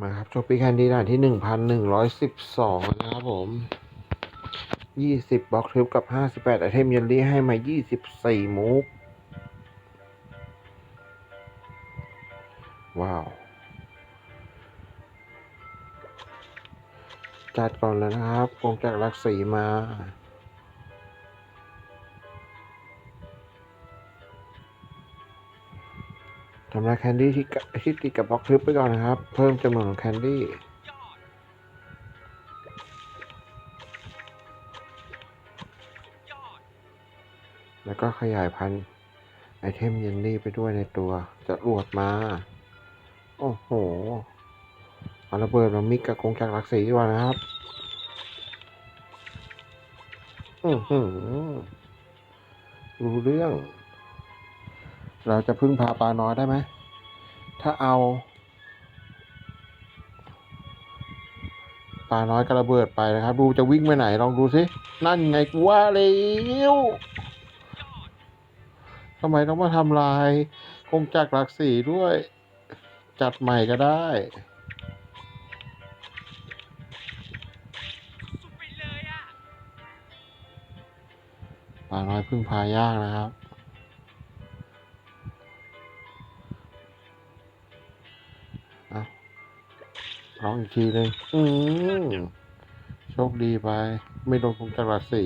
มาครับโชปีแคนดี้ด่านที่หนึ่งพันหนึ่งร้อยสิบสองนะครับผมยี่สิบบล็อกทริปกับห้าสิบแปดไอเทมเยลลี่ให้มายี่สิบสี่มูฟว้าว จัดก่อนเลยนะครับกงจากรักสีมา ทำลายแคนดี้ที่ที่ติดกับบล็อกทริปไปก่อนนะครับ เพิ่มจำนวนของแคนดี้แล้วก็ขยายพันธุ์ไอเทมเยลลี่ไปด้วยในตัว จะรวดมา โอ้โห เอาระเบิดมามิกกับกงจักรลักสีดีกว่านะครับ อือหือรู้เรื่อง เราจะพึ่งพาปลาน้อยได้ไหม ถ้าเอาปลาน้อยกระเบิดไปนะครับ ดูจะวิ่งไปไหนลองดูสิ นั่นไงกูว่าแล้วทำไมต้องมาทำลายกงจักหลักสีด้วย จัดใหม่ก็ได้ปลยอะปลาน้อยพึ่งพายากนะครับ ร้องอีกทีหนึ่งอืมโชคดีไป ไม่โดนกงจักรหลักสี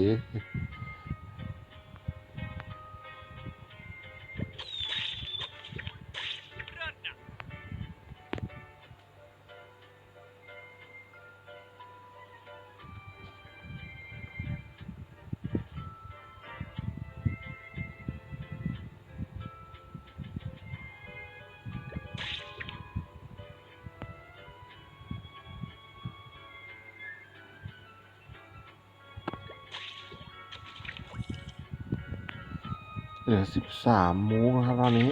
เหลือสิบสามมูฟนะครับตอนนี้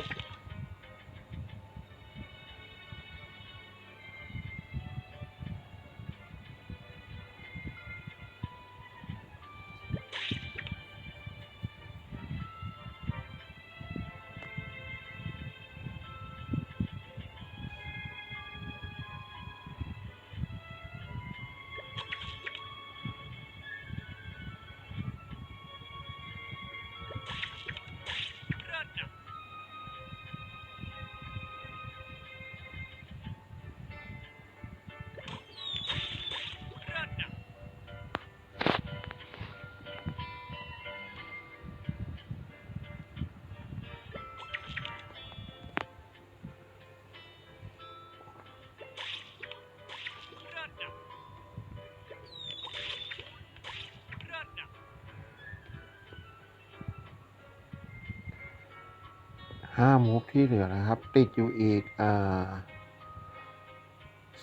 ห้ามูฟที่เหลือนะครับ ติดอยู่อีก อ่า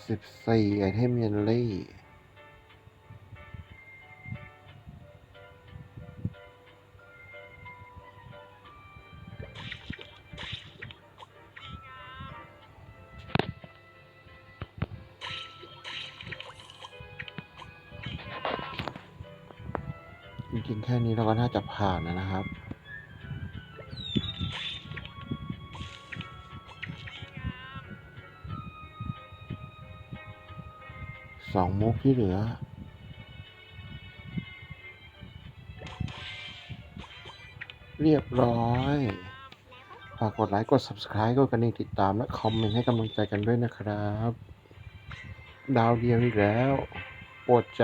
สิบสี่ไอเทมเยลลี่จริงๆแค่นี้เราก็น่าจะผ่านนะครับ สองมุกที่เหลือ เรียบร้อยฝากกดไลค์กด subscribe กดกระดิ่งติดตามและคอมเมนต์ให้กำลังใจกันด้วยนะครับ ดาวเดียวอีกแล้ว โปรดใจ